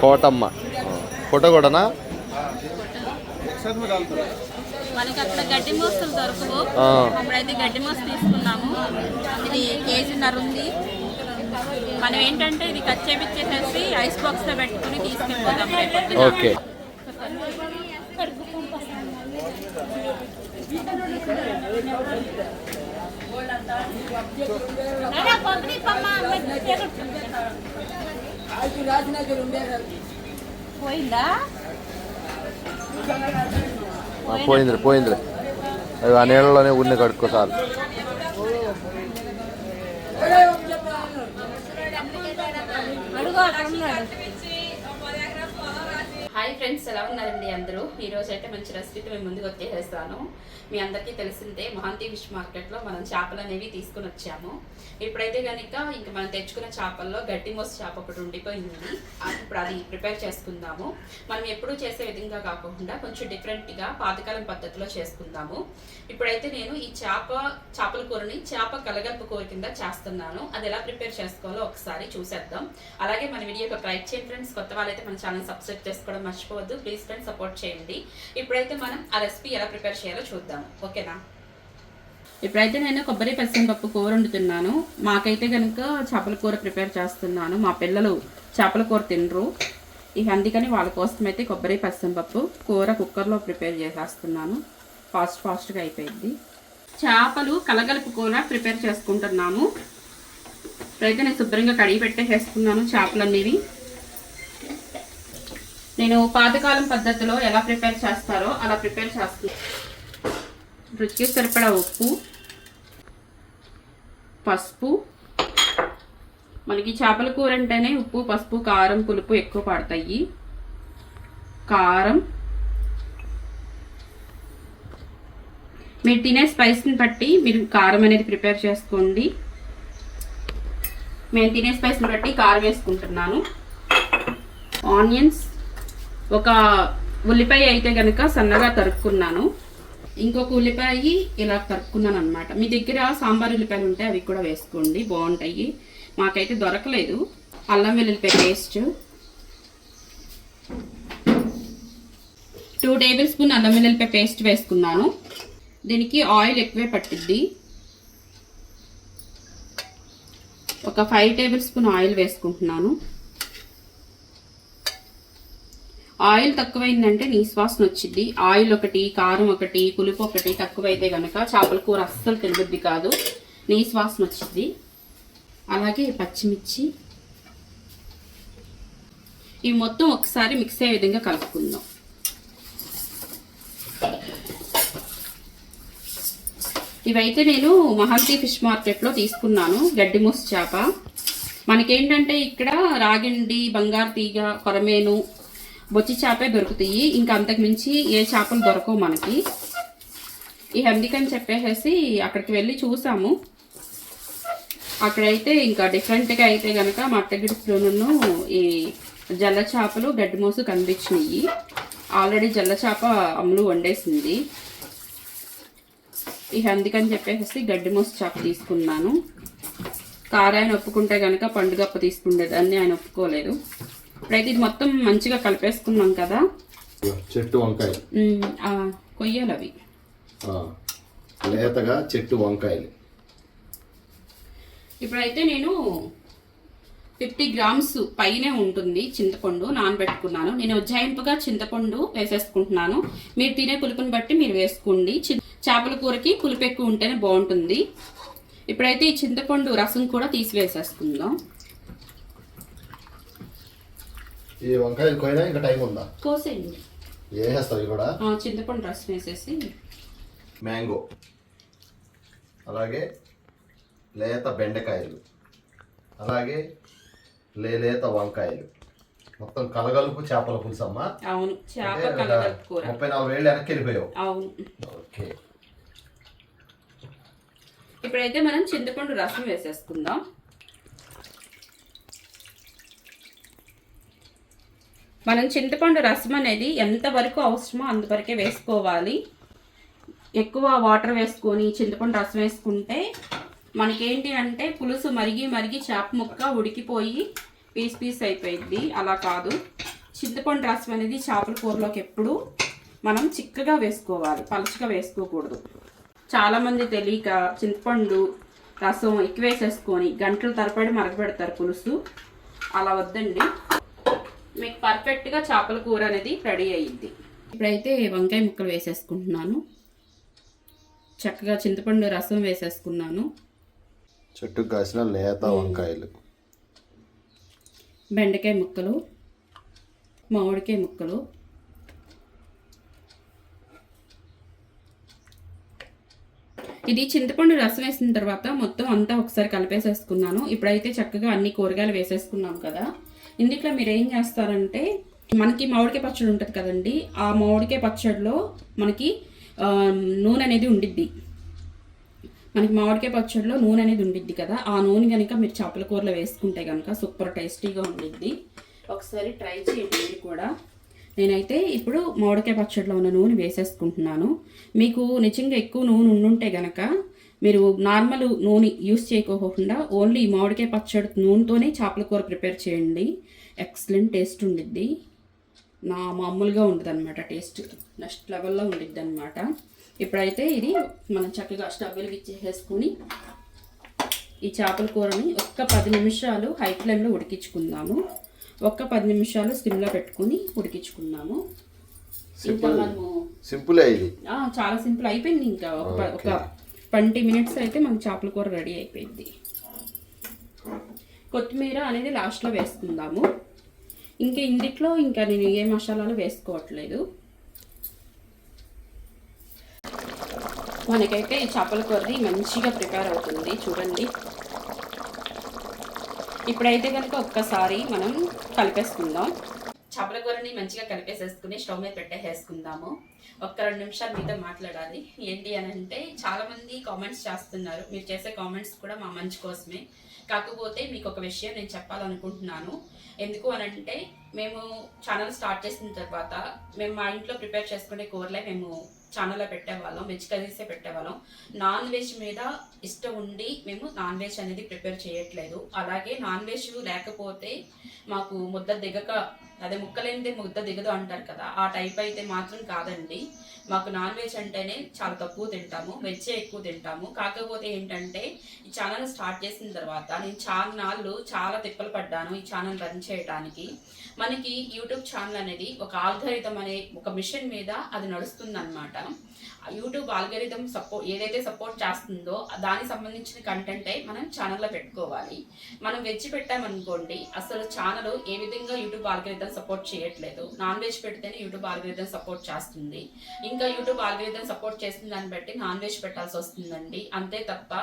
Kotamma. Photo కూడానా మనకి అక్కడ గడ్డి దొరకవు. అప్పుడైతే గడ్డి తీసుకున్నాము. ఇది కేజీన్నర ఉంది. మనం ఏంటంటే ఇది కట్ చేపించేసేసి ఐస్ బాక్స్లో పెట్టుకుని తీసుకెళ్ళిపోదాం. పోయిందా? పోయిందిలే పోయిందిలే అది ఆ నీళ్ళలోనే ఉన్ని కడుక్కో చాలు అడుగు అక్కడ ఉన్నాడు. హాయ్ ఫ్రెండ్స్ ఎలా ఉన్నారండి అందరూ? ఈరోజు అయితే మంచి రెసిపీతో మేము ముందుకు వచ్చేసేస్తాను. మీ అందరికీ తెలిసిందే మహాంతి ఫిష్ మార్కెట్లో మనం చేపలు అనేవి తీసుకుని వచ్చాము. ఇప్పుడైతే కనుక ఇంకా మనం తెచ్చుకున్న చేపల్లో గడ్డి మోస చేప ఒకటి ఉండిపోయింది. ఇప్పుడు అది ప్రిపేర్ చేసుకుందాము. మనం ఎప్పుడూ చేసే విధంగా కాకుండా కొంచెం డిఫరెంట్గా పాతకాలం పద్ధతిలో చేసుకుందాము. ఇప్పుడైతే నేను ఈ చేప చేపల కూరని చేప కలగలుపు కూర కింద చేస్తున్నాను. అది ఎలా ప్రిపేర్ చేసుకోవాలో ఒకసారి చూసేద్దాం. అలాగే మన వీడియోకి లైక్ చేయండి ఫ్రెండ్స్. కొత్త వాళ్ళైతే మన ఛానల్ సబ్స్క్రైబ్ చేసుకోవడం మర్చిపోవద్దు. ప్లీజ్ ఫ్రెండ్స్ సపోర్ట్ చేయండి. ఇప్పుడైతే మనం ఆ రెసిపీ ఎలా ప్రిపేర్ చేయాలో చూద్దాం. ఓకేనా ఇప్పుడైతే నేను కొబ్బరి పప్పు కూర వండుతున్నాను. మాకైతే కనుక చేపల కూర ప్రిపేర్ చేస్తున్నాను. మా పిల్లలు చేపల కూర తినరు. ఇక అందుకని వాళ్ళ కోసం అయితే కొబ్బరి పెసరపప్పు కూర కుక్కర్లో ప్రిపేర్ చేసేస్తున్నాను. ఫాస్ట్ ఫాస్ట్గా అయిపోయింది. చేపలు కలగలుపు కూర ప్రిపేర్ చేసుకుంటున్నాము. ఇప్పుడైతే నేను శుభ్రంగా కడిగి పెట్టేసేసుకున్నాను చేపలు అనేవి నేను పాతకాలం పద్ధతిలో ఎలా ప్రిపేర్ చేస్తారో అలా ప్రిపేర్ చేస్తున్నాను రుచికి సరిపడా ఉప్పు పసుపు. మనకి చేపల కూర అంటేనే ఉప్పు పసుపు కారం పులుపు ఎక్కువ పడతాయి. కారం. మీరు తినే స్పైస్ని బట్టి మీరు కారం అనేది ప్రిపేర్ చేసుకోండి. మేము తినే స్పైస్ని బట్టి కారం వేసుకుంటున్నాను. ఆనియన్స్. ఒక ఉల్లిపాయ అయితే కనుక సన్నగా తరుక్కున్నాను. ఇంకొక ఉల్లిపాయ ఇలా తరుక్కున్నాను అనమాట మీ దగ్గర సాంబార్ ఉల్లిపాయలు ఉంటే అవి కూడా వేసుకోండి బాగుంటాయి. మాకైతే దొరకలేదు. అల్లం వెల్లుల్లిపాయ పేస్ట్ టూ టేబుల్ స్పూన్ అల్లం వెల్లుల్లిపాయ పేస్ట్ వేసుకున్నాను. దీనికి ఆయిల్ ఎక్కువే పట్టిద్ది. ఒక ఫైవ్ టేబుల్ స్పూన్ ఆయిల్ వేసుకుంటున్నాను. ఆయిల్ తక్కువైందంటే నీ వాసన వచ్చింది. ఆయిల్ ఒకటి కారం ఒకటి పులుపు ఒకటి తక్కువైతే కనుక చేపల కూర అస్సలు తినబుద్ది కాదు. నీ వాసన వచ్చింది. అలాగే పచ్చిమిర్చి. ఇవి మొత్తం ఒకసారి మిక్స్ అయ్యే విధంగా కలుపుకుందాం. ఇవైతే నేను మహంతి ఫిష్ మార్కెట్లో తీసుకున్నాను గడ్డి మూస చేప. మనకేంటంటే ఇక్కడ రాగిండి బంగారు తీగ కొరమేను బొచ్చి చేపే దొరుకుతాయి. ఇంకా అంతకు మించి ఏ చేపలు దొరకవు మనకి. ఈ అందుకని చెప్పేసి అక్కడికి వెళ్ళి చూసాము. అక్కడైతే ఇంకా డిఫరెంట్గా అయితే కనుక మట్టగిడిలోనూ ఈ జల్ల చేపలు గడ్డి మోసు కనిపించినాయి. ఆల్రెడీ జల్ల చేప అమ్ములు వండేసింది. ఇక అందుకని చెప్పేసి గడ్డి మోసు చేప తీసుకున్నాను. కారాయన ఒప్పుకుంటే కనుక పండుగప్ప తీసుకుండేదాన్ని ఆయన ఒప్పుకోలేదు. ఇప్పుడైతే ఇది మొత్తం మంచిగా కలిపేసుకున్నాం కదా. చెట్టు వంకాయ కొయ్యాలి అవి. లేతగా చెట్టు వంకాయలు. ఇప్పుడైతే నేను ఫిఫ్టీ గ్రామ్స్ పైనే ఉంటుంది చింతపండు నానబెట్టుకున్నాను. నేను ఉజ్జాయింపుగా చింతపండు వేసేసుకుంటున్నాను. మీరు తినే పులుపుని బట్టి మీరు వేసుకోండి. చేపల కూరకి పులుపు ఎక్కువ ఉంటేనే బాగుంటుంది. ఇప్పుడైతే ఈ చింతపండు రసం కూడా తీసివేసేసుకుందాం. ఈ వంకాయలు కోయినా ఇంకా టైం ఉందా? కోసేయండి. వేసేస్తావు ఇవి కూడా? ఆ, చింతపండు రసం వేసేసి. మ్యాంగో. అలాగే లేత బెండకాయలు. అలాగే లేలేత వంకాయలు. మొత్తం కలగలుపు చేపల పులుసు అమ్మా అవును చేప కలగలుపు కూర. ముప్పై నాలుగు వేలు వెనక్కి వెళ్ళిపోయావు. అవును. ఓకే. ఇప్పుడైతే మనం చింతపండు రసం వేసేసుకుందాం. మనం చింతపండు రసం అనేది ఎంతవరకు అవసరమో అంతవరకే వేసుకోవాలి. ఎక్కువ వాటర్ వేసుకొని చింతపండు రసం వేసుకుంటే మనకేంటి అంటే పులుసు మరిగి మరిగి చేప ముక్క ఉడికిపోయి పీస్ పీస్ అయిపోయింది అలా కాదు. చింతపండు రసం అనేది చేపల కూరలోకి ఎప్పుడు మనం చిక్కగా వేసుకోవాలి. పలుచగా వేసుకోకూడదు. చాలామంది తెలియక చింతపండు రసం ఎక్కువ వేసేసుకొని గంటల తరబడి మరగబెడతారు పులుసు. అలా వద్దండి. మీకు పర్ఫెక్ట్గా చేపల కూర అనేది రెడీ అయ్యిద్ది ఇప్పుడైతే వంకాయ ముక్కలు వేసేసుకుంటున్నాను. చక్కగా చింతపండు రసం వేసేసుకున్నాను. చెట్టుకు కాసిన లేత వంకాయలు. బెండకాయ ముక్కలు మామిడికాయ ముక్కలు ఇది చింతపండు రసం వేసిన తర్వాత మొత్తం అంతా ఒకసారి కలిపేసేసుకున్నాను. ఇప్పుడైతే చక్కగా అన్ని కూరగాయలు వేసేసుకున్నాం కదా. ఇందులో మీరు ఏం చేస్తారంటే మనకి మామిడికాయ పచ్చడి ఉంటుంది కదండి ఆ మామిడికాయ పచ్చడిలో మనకి నూనె అనేది ఉండిద్ది. మనకి మామిడికాయ పచ్చడిలో నూనె అనేది ఉండిద్ది కదా ఆ నూనె కనుక మీరు చేపల కూరలో వేసుకుంటే కనుక సూపర్ టేస్టీగా ఉండిద్ది. ఒకసారి ట్రై చేయండి మీరు కూడా. నేనైతే ఇప్పుడు మామిడికాయ పచ్చడిలో ఉన్న నూనె వేసేసుకుంటున్నాను. మీకు నిజంగా ఎక్కువ నూనె ఉండుంటే కనుక మీరు నార్మల్ నూనె యూస్ చేయకోకుండా ఓన్లీ మామిడికాయ పచ్చడి నూనెతోనే చేపల కూర ప్రిపేర్ చేయండి. ఎక్సలెంట్ టేస్ట్ ఉండిద్ది. నా మామూలుగా ఉండదు అనమాట టేస్ట్ నెక్స్ట్ లెవెల్లో ఉండిద్ది అనమాట ఇప్పుడైతే ఇది మనం చక్కగా స్టవ్ వెలిగించేసుకుని ఈ చేపల కూరని ఒక్క పది నిమిషాలు హై ఫ్లేమ్లో ఉడికించుకుందాము. ఒక్క పది నిమిషాలు సిమ్లో పెట్టుకుని ఉడికించుకుందాము. ఇంకా మనము సింపులే ఇది ఆ, చాలా సింపుల్ అయిపోయింది ఇంకా. ఒక ట్వంటీ మినిట్స్ అయితే మనకు చేపల కూర రెడీ అయిపోయింది. కొత్తిమీర అనేది లాస్ట్లో వేసుకుందాము. ఇంకా ఇందిట్లో ఇంకా నేను ఏ మసాలాలు వేసుకోవట్లేదు. మనకైతే ఈ చేపల కూరది మంచిగా ప్రిపేర్ అవుతుంది. చూడండి. ఇప్పుడైతే కనుక ఒక్కసారి మనం కలిపేసుకుందాం. చేపల కూరని మంచిగా కలిపేసేసుకుని స్టవ్ మీద పెట్టేసేసుకుందాము. ఒక్క రెండు నిమిషాలు మీతో మాట్లాడాలి. ఏంటి అని అంటే చాలామంది కామెంట్స్ చేస్తున్నారు. మీరు చేసే కామెంట్స్ కూడా మా మంచి కోసమే. కాకపోతే మీకు ఒక విషయం నేను చెప్పాలనుకుంటున్నాను. ఎందుకు అని అంటే మేము ఛానల్ స్టార్ట్ చేసిన తర్వాత మేము మా ఇంట్లో ప్రిపేర్ చేసుకునే కూరలే మేము ఛానల్లో పెట్టేవాళ్ళం వెజ్ కర్రీసే పెట్టేవాళ్ళం. నాన్ వెజ్ మీద ఇష్టం ఉండి మేము నాన్ వెజ్ అనేది ప్రిపేర్ చేయట్లేదు. అలాగే నాన్ వెజ్ లేకపోతే మాకు ముద్ద దిగక అదే ముక్కలేనిదే ముద్ద దిగదు అంటారు కదా. ఆ టైప్ అయితే మాత్రం కాదండి. మాకు నాన్ వెజ్ అంటేనే చాలా తక్కువ తింటాము వెజ్జే ఎక్కువ తింటాము. కాకపోతే ఏంటంటే ఈ ఛానల్ స్టార్ట్ చేసిన తర్వాత నేను చాలా నాళ్ళు చాలా తిప్పలు పడ్డాను ఈ ఛానల్ రన్ చేయడానికి మనకి యూట్యూబ్ ఛానల్ అనేది ఒక ఆల్గరిథం అనే ఒక మిషన్ మీద అది నడుస్తుంది యూట్యూబ్ ఆల్గరిథం సపోర్ట్ ఏదైతే సపోర్ట్ చేస్తుందో దానికి సంబంధించిన కంటెంటే మనం ఛానల్లో పెట్టుకోవాలి. మనం వెజ్ పెట్టామనుకోండి అసలు ఛానల్ ఏ విధంగా యూట్యూబ్ ఆల్గరిథం సపోర్ట్ చేయట్లేదు. నాన్ వెజ్ పెడితేనే యూట్యూబ్ ఆల్గరిథం సపోర్ట్ చేస్తుంది. ఇంకా యూట్యూబ్ ఆల్గరిథం సపోర్ట్ చేస్తుంది దాన్ని బట్టి నాన్ వెజ్ పెట్టాల్సి వస్తుందండి. అంతే తప్ప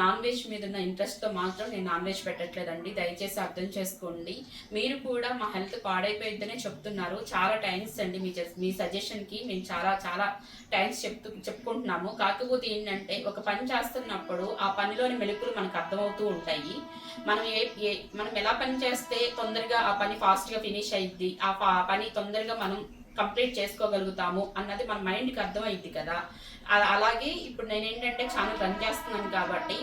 నాన్ వెజ్ మీద ఉన్న ఇంట్రెస్ట్తో మాత్రం నేను నాన్ వెజ్ పెట్టట్లేదండి. దయచేసి అర్థం చేసుకోండి. మీరు కూడా మా హెల్త్ పాడైపోయిద్దనే చెప్తున్నారు. చాలా థ్యాంక్స్ అండి మీ మీ సజెషన్కి మేము చాలా చాలా టైమ్స్ చెప్తూ చెప్పుకుంటున్నాము. కాకపోతే ఏంటంటే ఒక పని చేస్తున్నప్పుడు ఆ పనిలోని మెలుపులు మనకు అర్థమవుతూ ఉంటాయి. మనం ఏ ఏ మనం ఎలా పని చేస్తే తొందరగా ఆ పని ఫాస్ట్గా ఫినిష్ అయ్యిద్ది ఆ పని తొందరగా మనం కంప్లీట్ చేసుకోగలుగుతాము అన్నది మన మైండ్కి అర్థమైంది కదా. అలాగే ఇప్పుడు నేను ఏంటంటే ఛానల్ రన్ చేస్తున్నాను కాబట్టి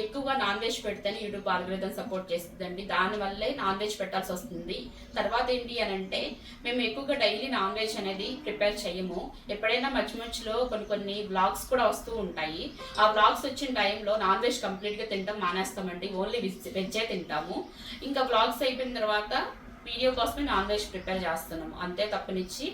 ఎక్కువగా నాన్ వెజ్ పెడితేనే యూట్యూబ్ ఆల్గరిథం సపోర్ట్ చేస్తుందండి. దానివల్లే నాన్ వెజ్ పెట్టాల్సి వస్తుంది. తర్వాత ఏంటి అని అంటే మేము ఎక్కువగా డైలీ నాన్ వెజ్ అనేది ప్రిపేర్ చేయము. ఎప్పుడైనా మధ్య మధ్యలో కొన్ని కొన్ని బ్లాగ్స్ కూడా వస్తూ ఉంటాయి. ఆ బ్లాగ్స్ వచ్చిన టైంలో నాన్ వెజ్ కంప్లీట్గా తింటాం మానేస్తామండి. ఓన్లీ వెజ్ వెజ్జే తింటాము. ఇంకా బ్లాగ్స్ అయిపోయిన తర్వాత వీడియో కోసమే నాన్ వెజ్ ప్రిపేర్ చేస్తున్నాము. అంతే తప్పనిచ్చి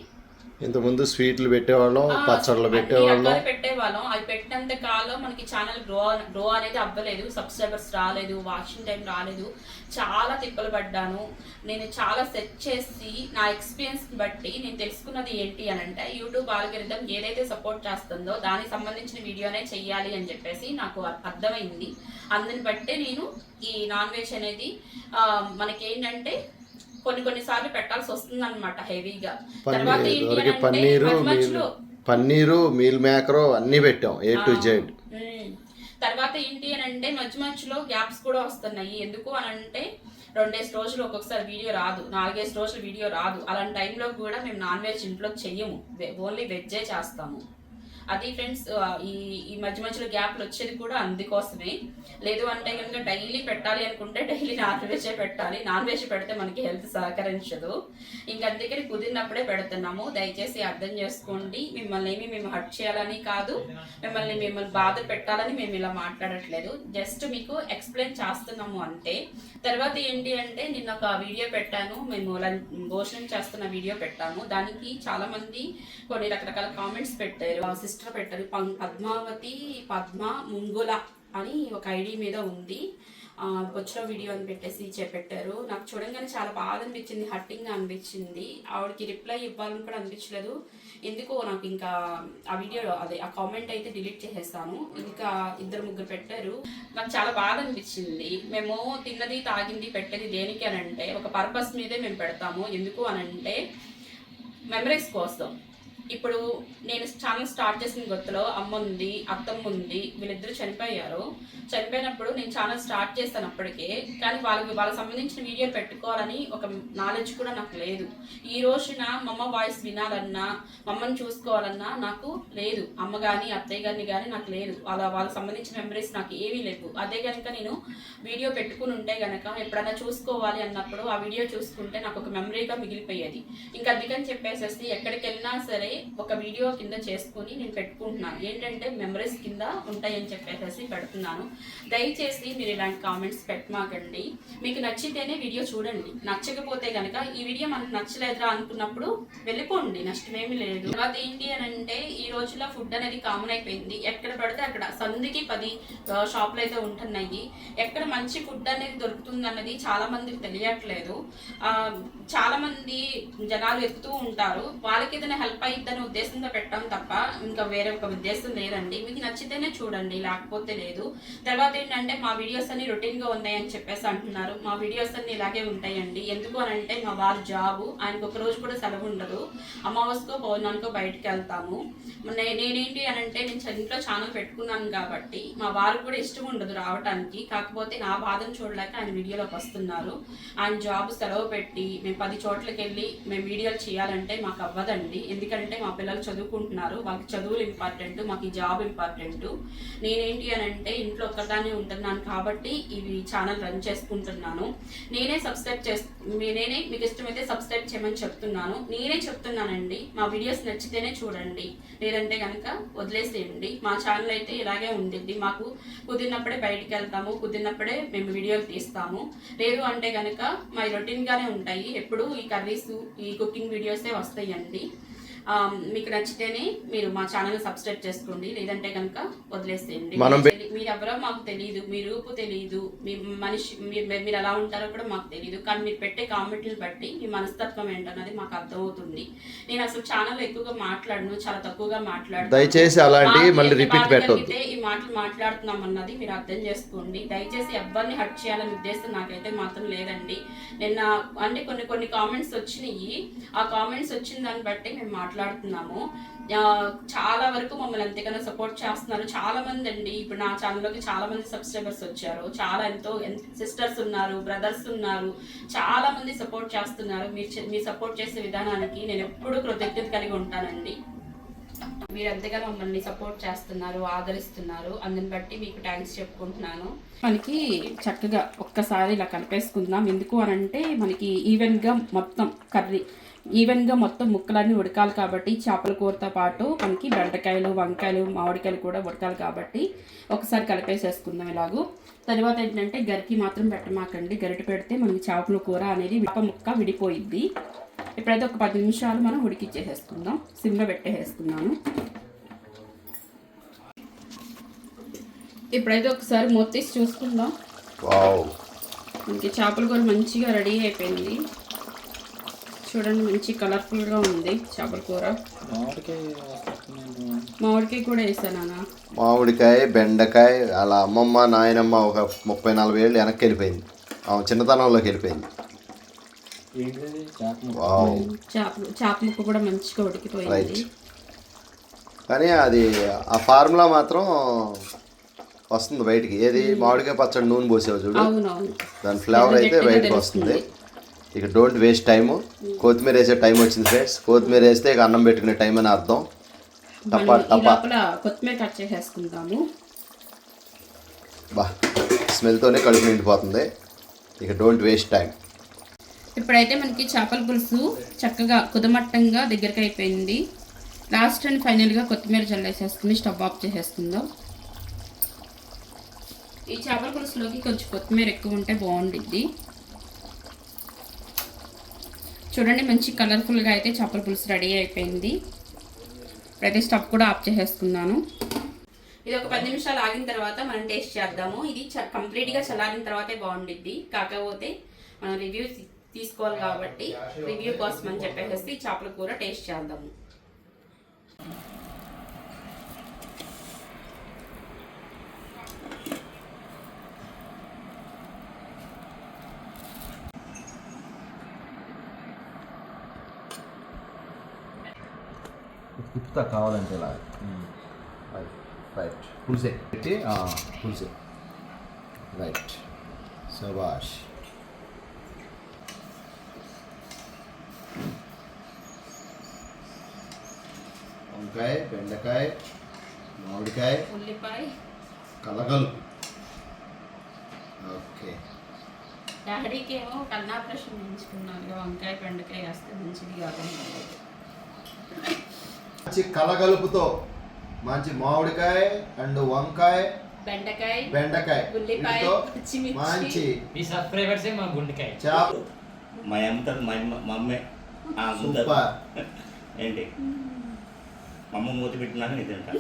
ఇంతకుముందు స్వీట్లు పెట్టేవాళ్ళం పచ్చళ్ళు పెట్టేవాళ్ళం. పెట్టేవాళ్ళం. అవి పెట్టినంత కాలం మనకి ఛానల్ గ్రో గ్రో అనేది అవ్వలేదు. సబ్స్క్రైబర్స్ రాలేదు వాచింగ్ టైం రాలేదు. చాలా తిప్పలు పడ్డాను. నేను చాలా సెర్చ్ చేసి నా ఎక్స్పీరియన్స్ బట్టి నేను తెలుసుకున్నది ఏంటి అని అంటే యూట్యూబ్ ఆల్గరిథం ఏదైతే సపోర్ట్ చేస్తుందో దానికి సంబంధించిన వీడియోనే చెయ్యాలి అని చెప్పేసి నాకు అర్- అర్థమైంది. అందుని బట్టే నేను ఈ నాన్ వెజ్ అనేది ఆ, మనకేంటంటే కొన్ని కొన్ని సార్లు పెట్టాల్సి వస్తుంది అనమాట హెవీగా తర్వాత పన్నీర్ పన్నీరు మీల్ మేకరు అన్నీ పెట్టాం ఏ టు జెడ్. తర్వాత ఏంటి అని అంటే మధ్య మధ్యలో గ్యాప్స్ కూడా వస్తున్నాయి. ఎందుకు అని అంటే రెండేసి రోజులు ఒక్కొక్కసారి వీడియో రాదు నాలుగేసి రోజులు వీడియో రాదు. అలాంటి టైంలో కూడా మేము నాన్ వెజ్ ఇంట్లో చెయ్యము. ఓన్లీ వెజ్జే చేస్తాము. అది ఫ్రెండ్స్ ఈ ఈ మధ్య మధ్యలో గ్యాప్లు వచ్చేది కూడా అందుకోసమే. లేదు అంటే కనుక డైలీ పెట్టాలి అనుకుంటే డైలీ నాన్ వెజే పెట్టాలి. నాన్ వెజ్ పెడితే మనకి హెల్త్ సహకరించదు. ఇంకా అందుకని కుదిరినప్పుడే పెడుతున్నాము. దయచేసి అర్థం చేసుకోండి. మిమ్మల్ని ఏమి మేము హర్ట్ చేయాలని కాదు. మిమ్మల్ని మిమ్మల్ని బాధ పెట్టాలని మేము ఇలా మాట్లాడట్లేదు. జస్ట్ మీకు ఎక్స్ప్లెయిన్ చేస్తున్నాము అంటే తర్వాత ఏంటి అంటే నిన్న ఒక వీడియో పెట్టాను. మేము భోజనం చేస్తున్న వీడియో పెట్టాము. దానికి చాలా మంది కొన్ని రకరకాల కామెంట్స్ పెట్టారు. సిస్టర్ పెట్టారు. పద్మావతి పద్మ ముంగుల అని ఒక ఐడి మీద ఉంది. వచ్చిన వీడియో అని పెట్టేసి చేపెట్టారు నాకు చూడంగానే చాలా బాధ అనిపించింది హట్టింగ్ అనిపించింది. ఆవిడకి రిప్లై ఇవ్వాలని కూడా అనిపించలేదు. ఎందుకో నాకు ఇంకా ఆ వీడియో అదే ఆ కామెంట్ అయితే డిలీట్ చేసేస్తాను ఇంకా ఇద్దరు ముగ్గురు పెట్టారు. నాకు చాలా బాధ అనిపించింది. మేము తిన్నది తాగింది పెట్టేది దేనికి అని అంటే ఒక పర్పస్ మీదే మేము పెడతాము. ఎందుకు అని అంటే మెమరీస్ కోసం. ఇప్పుడు నేను ఛానల్ స్టార్ట్ చేసిన కొత్తలో అమ్మ ఉంది అత్తమ్మ ఉంది వీళ్ళిద్దరు చనిపోయారు. చనిపోయినప్పుడు నేను ఛానల్ స్టార్ట్ చేస్తాను అప్పటికే కానీ వాళ్ళకి వాళ్ళకి సంబంధించిన వీడియోలు పెట్టుకోవాలని ఒక నాలెడ్జ్ కూడా నాకు లేదు. ఈ రోజున మా అమ్మ వాయిస్ వినాలన్నా మమ్మని చూసుకోవాలన్నా నాకు లేదు. అమ్మ కానీ అత్తయ్య గారిని కానీ నాకు లేదు. వాళ్ళ వాళ్ళకి సంబంధించిన మెమరీస్ నాకు ఏమీ లేవు. అదే కనుక నేను వీడియో పెట్టుకుని ఉంటే కనుక ఎప్పుడైనా చూసుకోవాలి అన్నప్పుడు ఆ వీడియో చూసుకుంటే నాకు ఒక మెమరీగా మిగిలిపోయేది. ఇంకా అందుకని చెప్పేసేసి ఎక్కడికి వెళ్ళినా సరే ఒక వీడియో కింద చేసుకుని నేను పెట్టుకుంటున్నాను. ఏంటంటే మెమరీస్ కింద ఉంటాయని చెప్పేసి పెడుతున్నాను. దయచేసి మీరు ఇలాంటి కామెంట్స్ పెట్టమాకండి. మీకు నచ్చితేనే వీడియో చూడండి. నచ్చకపోతే కనుక ఈ వీడియో మనకు నచ్చలేదురా అనుకున్నప్పుడు వెళ్ళిపోండి. నష్టమేమి లేదు. తర్వాత ఏంటి అని అంటే ఈ రోజుల్లో ఫుడ్ అనేది కామన్ అయిపోయింది. ఎక్కడ పడితే అక్కడ. సంధికి పది షాపులు అయితే ఉంటున్నాయి. ఎక్కడ మంచి ఫుడ్ అనేది దొరుకుతుంది అన్నది చాలా మందికి తెలియట్లేదు. చాలా మంది జనాలు ఎత్తుతూ ఉంటారు. వాళ్ళకి ఏదైనా హెల్ప్ అయిద్దని ఉద్దేశంతో పెట్టడం తప్ప ఇంకా వేరే ఒక ఉద్దేశం లేదండి. మీకు నచ్చితేనే చూడండి లేకపోతే లేదు. తర్వాత ఏంటంటే మా వీడియోస్ అన్ని రొటీన్గా ఉన్నాయని చెప్పేసి అంటున్నారు. మా వీడియోస్ అన్ని ఇలాగే ఉంటాయండి. ఎందుకు అని అంటే మా వారు జాబు ఆయనకు ఒక రోజు కూడా సెలవు ఉండదు. అమావాస్యకో పౌర్ణానికో బయటకు వెళ్తాము. నేనేంటి అని అంటే నేను ఇంట్లో ఛానల్ పెట్టుకున్నాను కాబట్టి మా వారు కూడా ఇష్టం ఉండదు రావడానికి కాకపోతే నా బాధను చూడలేక ఆయన వీడియోలోకి వస్తున్నారు. ఆయన జాబ్ సెలవు పెట్టి మేము పది చోట్లకి వెళ్ళి మేము వీడియోలు చేయాలంటే మాకు అవ్వదండి. ఎందుకంటే మా పిల్లలు చదువుకుంటున్నారు. వాళ్ళకి చదువులు ఇంపార్టెంట్ మాకు జాబ్ ఇంపార్టెంట్ నేనేంటి అని అంటే ఇంట్లో ఒక్కదాన్ని ఉంటున్నాను కాబట్టి ఇవి ఛానల్ రన్ చేసుకుంటున్నాను. నేనే సబ్స్క్రైబ్ చేస్ నేనే మీకు ఇష్టమైతే సబ్స్క్రైబ్ చేయమని చెప్తున్నాను. నేనే చెప్తున్నానండి మా వీడియోస్ నచ్చితేనే చూడండి. లేదంటే కనుక వదిలేసేయండి. మా ఛానల్ అయితే ఇలాగే ఉండింది మాకు కుదిరినప్పుడే బయటికి వెళ్తాము కుదిరినప్పుడే మేము వీడియోలు తీస్తాము. లేదు అంటే కనుక మా రొటీన్గానే ఉంటాయి. ఎప్పుడు ఈ కర్రీస్ ఈ కుకింగ్ వీడియోసే వస్తాయండి. మీకు నచ్చితేనే మీరు మా ఛానల్ సబ్స్క్రైబ్ చేసుకోండి. లేదంటే కనుక వదిలేసేయండి. మీరు ఎవరో మాకు తెలియదు మీ రూపు తెలియదు మీ మనిషి మీరు ఎలా ఉంటారో కూడా మాకు తెలియదు కానీ మీరు పెట్టే కామెంట్లను బట్టి మీ మనస్తత్వం ఏంటన్నది మాకు అర్థమవుతుంది. నేను అసలు ఛానల్ ఎక్కువగా మాట్లాడను. చాలా తక్కువగా మాట్లాడతాను. దయచేసి అలాంటి మళ్ళీ రిపీట్ పెట్టొద్దు. ఈ మాటలు మాట్లాడుతున్నాం అన్నది మీరు అర్థం చేసుకోండి. దయచేసి ఎవరిని హట్ చేయాలనే ఉద్దేశం నాకైతే మాత్రం లేదండి. నిన్న అంటే కొన్ని కొన్ని కామెంట్స్ వచ్చినాయి. ఆ కామెంట్స్ వచ్చిన దాన్ని బట్టి మేము మాట్లాడుతున్నాము. చాలా వరకు మమ్మల్ని ఎంతగానో సపోర్ట్ చేస్తున్నారు. చాలా మంది అండి ఇప్పుడు నా ఛానల్లోకి చాలా మంది సబ్స్క్రైబర్స్ వచ్చారు. చాలా ఎంతో సిస్టర్స్ ఉన్నారు బ్రదర్స్ ఉన్నారు. చాలా మంది సపోర్ట్ చేస్తున్నారు. మీరు మీ మీరు సపోర్ట్ చేసే విధానానికి నేను ఎప్పుడూ కృతజ్ఞత కలిగి ఉంటానండి. మీరు ఎంతగానో మమ్మల్ని సపోర్ట్ చేస్తున్నారు ఆదరిస్తున్నారు. అందుని బట్టి మీకు థ్యాంక్స్ చెప్పుకుంటున్నాను. మనకి చక్కగా ఒక్కసారి ఇలా కలిపేసుకుందాం. ఎందుకు అని అంటే మనకి ఈవెన్గా మొత్తం కర్రీ ఈవెన్గా మొత్తం ముక్కలన్నీ ఉడకాలి కాబట్టి చేపల కూరతో పాటు మనకి బెండకాయలు వంకాయలు మామిడికాయలు కూడా ఉడకాలి కాబట్టి ఒకసారి కలిపేసేసుకుందాం ఇలాగూ. తర్వాత ఏంటంటే గరికి మాత్రం పెట్టమాకండి. గరిట పెడితే మనకి చేపల కూర అనేది వేప ముక్క విడిపోయిద్ది. ఇప్పుడైతే ఒక పది నిమిషాలు మనం ఉడికిచ్చేసేసుకుందాం. సిమ్లో పెట్టేసేసుకున్నాను. ఇప్పుడైతే ఒకసారి మూత తీసి చూసుకుందాం. మనకి చేపల కూర మంచిగా రెడీ అయిపోయింది. చూడండి మంచి కలర్ఫుల్గా ఉంది చేపల కూర. మామిడికాయ కూడా వేసాను మామిడికాయ బెండకాయ అలా అమ్మమ్మ నాయనమ్మ ఒక ముప్పై నలభై ఏళ్ళు వెనక్కి వెళ్ళిపోయింది. ఆమె చిన్నతనంలోకి వెళ్ళిపోయింది. వావ్. చేపలు చేప ముక్క కూడా మంచిగా ఉడికిపోయింది. రైట్ కానీ అది ఆ ఫార్ములా మాత్రం వస్తుంది బయటికి. ఏది? మామిడికాయ పచ్చడి నూనె పోసావు చూడు. దాని ఫ్లేవర్ అయితే బయటకు వస్తుంది. ఇక డోంట్ వేస్ట్ టైము కొత్తిమీర వేసే టైం వచ్చింది ఫ్రెండ్స్ కొత్తిమీర వేస్తే ఇక అన్నం పెట్టుకునే టైం అని అర్థం. టపా టపా లోపల కొత్తిమీర కట్ చేసేసుకుందాము. బా స్మెల్తోనే కడుపు నిండిపోతుంది. ఇక డోంట్ వేస్ట్ టైం ఇప్పుడైతే మనకి చేపల పులుసు చక్కగా కుదమట్టంగా దగ్గరికి అయిపోయింది. లాస్ట్ అండ్ ఫైనల్గా కొత్తిమీర జల్లేసేసుకుని స్టవ్ ఆఫ్ చేసేసుకుందాం. ఈ చేపల పులుసులోకి కొంచెం కొత్తిమీర ఎక్కువ ఉంటే బాగుండిద్ది. చూడండి మంచి కలర్ఫుల్గా అయితే చేపల పులుసు రెడీ అయిపోయింది. ప్రతి స్టవ్ కూడా ఆఫ్ చేసేసుకున్నాను ఇది ఒక పది నిమిషాలు ఆగిన తర్వాత మనం టేస్ట్ చేద్దాము. ఇది చ- కంప్లీట్గా చల్లారిన తర్వాతే బాగుండిద్ది. కాకపోతే మనం రివ్యూ తీసుకోవాలి కాబట్టి రివ్యూ కోసం అని చెప్పేసి చేపల కూర టేస్ట్ చేద్దాము. తిప్పుతా కావాలంటే ఇలా రైట్ పులిసే. పెట్టి పులిసే. రైట్ సబాష్ వంకాయ బెండకాయ మామిడికాయ ఉల్లిపాయ. కలగలు. ఓకే. డాడీకి ఏమో కన్నాపరేషన్ చేయించుకున్నారు వంకాయ బెండకాయ వేస్తే మంచిది కాకుండా మంచి కలగలుపుతో మంచి మామిడికాయ అండ్ వంకాయ బెండకాయ బెండకాయ వీటితో. మంచి మీ సబ్స్క్రైబర్సే మా గుండెకాయ. చేప మా అమ్మతో మా అమ్మ మా అమ్మే. ఆ, ముందు సూపర్. ఏంటి? మా అమ్మ మూతి పెట్టినాక నీ తింటా.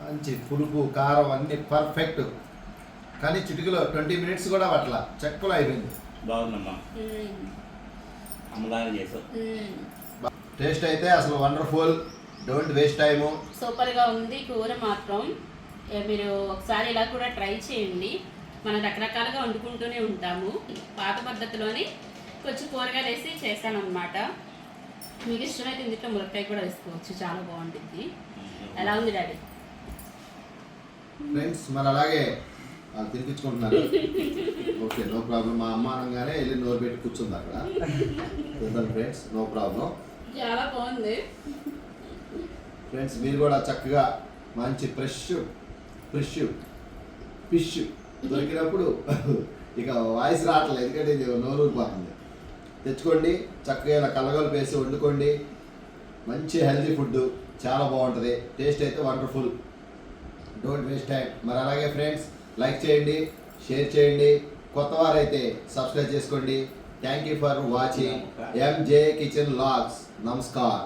మంచి పులుపు కారం అన్ని పర్ఫెక్ట్ కానీ చిటికలో ట్వంటీ మినిట్స్ కూడా పట్ల చెక్కలో అయిపోయింది. బాగుందమ్మా. అమ్మలాగా చేసావు టేస్ట్ అయితే అసలు వండర్ఫుల్. Don't waste time. సూపర్గా ఉంది కూర మాత్రం. మీరు ఒకసారి ఇలా కూడా ట్రై చేయండి. మనం రకరకాలుగా వండుకుంటూనే ఉంటాము. పాత పద్ధతిలోని కొంచెం కూరగాయలు వేసి చేశాను అనమాట మీకు ఇష్టమైతే ఇందులో ములక్కాయ కూడా వేసుకోవచ్చు. చాలా బాగుంటుంది. ఎలా ఉంది డాడీ? ఫ్రెండ్స్ మరి అలాగే వాళ్ళు తినిపించుకుంటున్నారు. Okay no problem. మా అమ్మ అనగానే వెళ్ళి నోరు పెట్టి కూర్చుంది అక్కడ. Friends no problem. చాలా బాగుంది. ఫ్రెండ్స్ మీరు కూడా చక్కగా మంచి ఫ్రెష్ ఫ్రెష్ ఫిష్ దొరికినప్పుడు ఇక వాయిస్ రావట్లేదు. ఎందుకంటే ఇది నోరు ఊరిపోతుంది. తెచ్చుకోండి చక్కగా ఇలా కలగలు వేసి వండుకోండి. మంచి హెల్తీ ఫుడ్. చాలా బాగుంటుంది. టేస్ట్ అయితే వండర్ఫుల్. Don't waste time. మరి అలాగే ఫ్రెండ్స్ లైక్ చేయండి షేర్ చేయండి కొత్త వారైతే సబ్స్క్రైబ్ చేసుకోండి. Thank you for watching MJ Kitchen Logs namaskar.